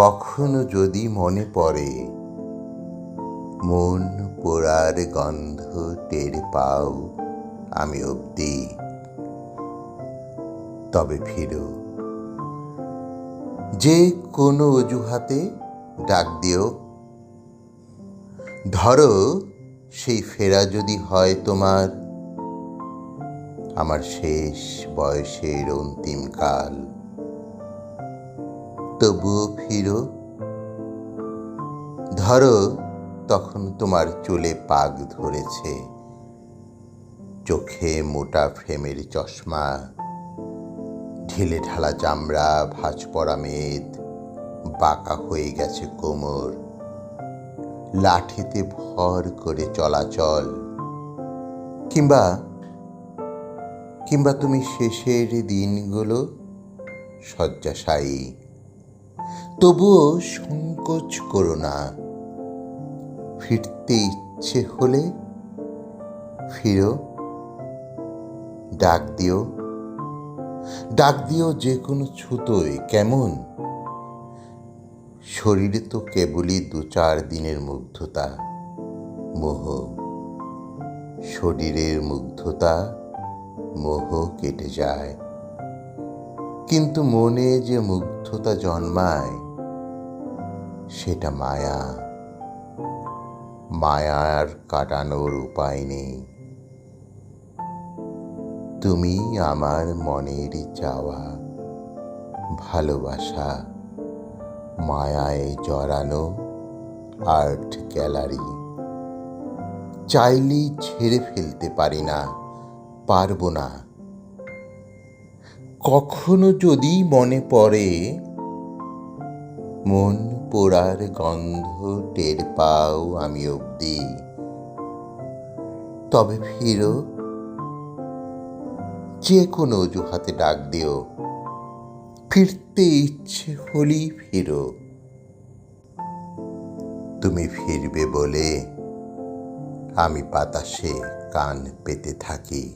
কখনো যদি মনে পড়ে, মন পোড়ার গন্ধ টের পাও আমি অবধি। তবে ফিরো। যে কোনো অজুহাতে ডাক দিও। ধরো সেই ফেরা যদি হয় তোমার, আমার শেষ বয়সের অন্তিম কাল। তবুও ফিরো। ধরো তখন তোমার চুলে পাগ ধরেছে। চোখে মোটা ফ্রেমের চশমা, ঢিলে ঢালা চামড়া, ভাঁজ পড়া মেদ, বাঁকা হয়ে গেছে কোমর। লাঠিতে ভর করে চলাচল। কিংবা কিংবা তুমি শেষের দিনগুলো শয্যাশায়ী তবুও সংকোচ করো না। ফিরতে ইচ্ছে হলে ফিরো, ডাক দিও। ডাক দিও যে কোনো ছুতোয় কেমন? শরীরে তো কেবলই দু চার দিনের মুগ্ধতা, মোহ। শরীরের মুগ্ধতা, মোহ কেটে যায়। কিন্তু মনে যে মুগ্ধতা জন্মায় সেটা মায়া। মায়ার কাটানোর উপায় নেই। তুমি আমার মনের চাওয়া, ভালোবাসা, মায়ায় জড়ানো আর্ট গ্যালারি। চাইলেই ছেড়ে ফেলতে পারি না, পারব না। কখনো যদি মনে পড়ে, মন পোড়ার গন্ধ টের পাও আমি অবধি। তবে ফিরো। যে কোনো অজুহাতে ডাক দিও। ফিরতে ইচ্ছে হলেই ফিরো। তুমি ফিরবে বলে আমি বাতাসে কান পেতে থাকি।